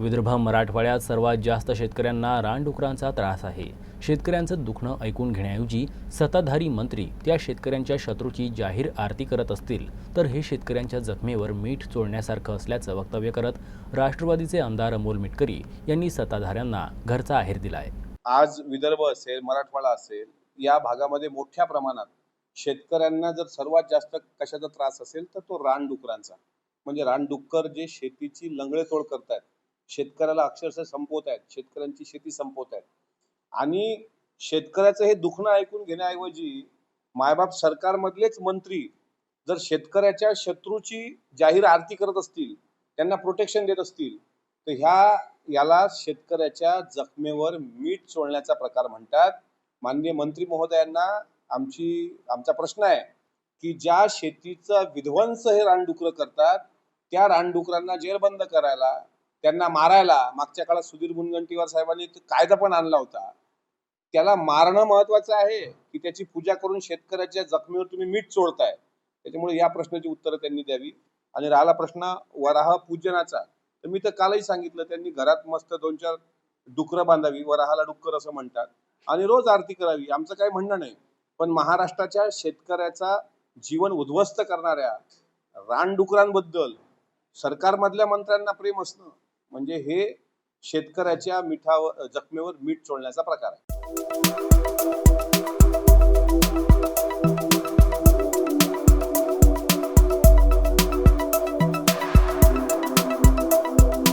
विदर्भ मराठवाड्यात सर्वात जास्त शेतकऱ्यांना रानडुकरांचा त्रास आहे. शेतकऱ्यांचं दुखणं ऐकून घेण्याऐवजी सत्ताधारी मंत्री त्या शेतकऱ्यांच्या शत्रूची जाहीर आरती करत असतील तर हे शेतकऱ्यांच्या जखमेवर मीठ चोळण्यासारखं असल्याचं वक्तव्य करत राष्ट्रवादीचे आमदार अमोल मिटकरी यांनी सत्ताधाऱ्यांना घरचा आहेर दिलाय. आज विदर्भ असेल मराठवाडा असेल या भागामध्ये मोठ्या प्रमाणात शेतकऱ्यांना जर सर्वात जास्त कशाचा त्रास असेल तर तो रानडुकरांचा. म्हणजे रानडुक्कर जे शेतीची लंगडेतोड करतायत शेतकऱ्याला अक्षरशः संपवत आहेत. शेतकऱ्यांची शेती संपवत आहेत. आणि शेतकऱ्याचं हे दुखणं ऐकून घेण्याऐवजी मायबाप सरकारमधलेच मंत्री जर शेतकऱ्याच्या शत्रूची जाहीर आरती करत असतील त्यांना प्रोटेक्शन देत असतील तर ह्या याला शेतकऱ्याच्या जखमेवर मीठ चोळण्याचा प्रकार म्हणतात. माननीय मंत्री महोदयांना आमची आमचा प्रश्न आहे की ज्या शेतीचा विध्वंस हे रानडुकरं करतात त्या रानडुकरांना जेरबंद करायला त्यांना मारायला मागच्या काळात सुधीर मुनगंटीवार साहेबांनी कायदा पण आणला होता. त्याला मारणं महत्वाचं आहे की त्याची पूजा करून शेतकऱ्याच्या जखमीवर तुम्ही मीठ चोळताय. त्याच्यामुळे या प्रश्नाची उत्तरं त्यांनी द्यावी. आणि राहिला प्रश्न वराह पूजनाचा. तर मी तर कालही सांगितलं त्यांनी घरात मस्त दोन चार डुकरं बांधावी वराहाला डुक्कर असं म्हणतात. आणि रोज आरती करावी आमचं काही म्हणणं नाही. पण महाराष्ट्राच्या शेतकऱ्याचा जीवन उद्ध्वस्त करणाऱ्या रानडुकरांबद्दल सरकारमधल्या मंत्र्यांना प्रेम असणं म्हणजे हे शेतकऱ्याच्या मिठावर जखमेवर मीठ चोळण्याचा प्रकार आहे.